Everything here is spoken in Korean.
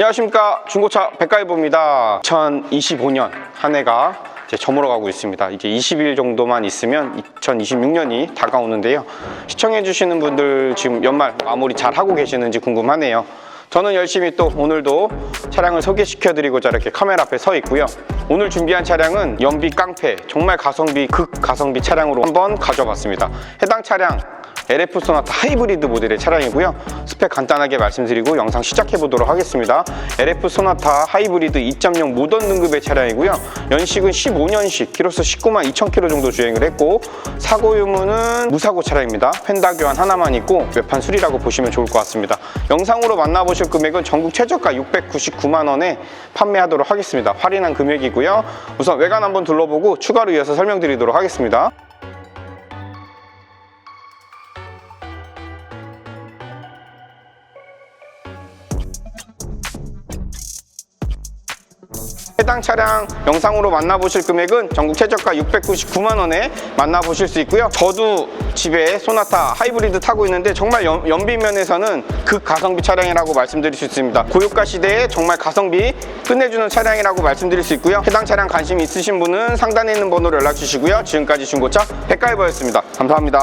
안녕하십니까. 중고차 백가이보입니다. 2025년 한 해가 이제 저물어가고 있습니다. 이제 20일 정도만 있으면 2026년이 다가오는데요. 시청해 주시는 분들 지금 연말 마무리 잘 하고 계시는지 궁금하네요. 저는 열심히 또 오늘도 차량을 소개시켜 드리고자 이렇게 카메라 앞에 서 있고요. 오늘 준비한 차량은 연비 깡패 정말 가성비 극 가성비 차량으로 한번 가져봤습니다. 해당 차량 LF 소나타 하이브리드 모델의 차량이고요. 스펙 간단하게 말씀드리고 영상 시작해 보도록 하겠습니다. LF 소나타 하이브리드 2.0 모던 등급의 차량이고요. 연식은 15년식, 키로수 19만 2천 킬로 정도 주행을 했고 사고 유무는 무사고 차량입니다. 펜다 교환 하나만 있고 외판 수리라고 보시면 좋을 것 같습니다. 영상으로 만나보실 금액은 전국 최저가 699만 원에 판매하도록 하겠습니다. 할인한 금액이고요. 우선 외관 한번 둘러보고 추가로 이어서 설명드리도록 하겠습니다. 해당 차량 영상으로 만나보실 금액은 전국 최저가 699만 원에 만나보실 수 있고요. 저도 집에 소나타 하이브리드 타고 있는데 정말 연, 연비 면에서는 극가성비 차량이라고 말씀드릴 수 있습니다. 고유가 시대에 정말 가성비 끝내주는 차량이라고 말씀드릴 수 있고요. 해당 차량 관심 있으신 분은 상단에 있는 번호로 연락 주시고요. 지금까지 중고차 백가이버였습니다. 감사합니다.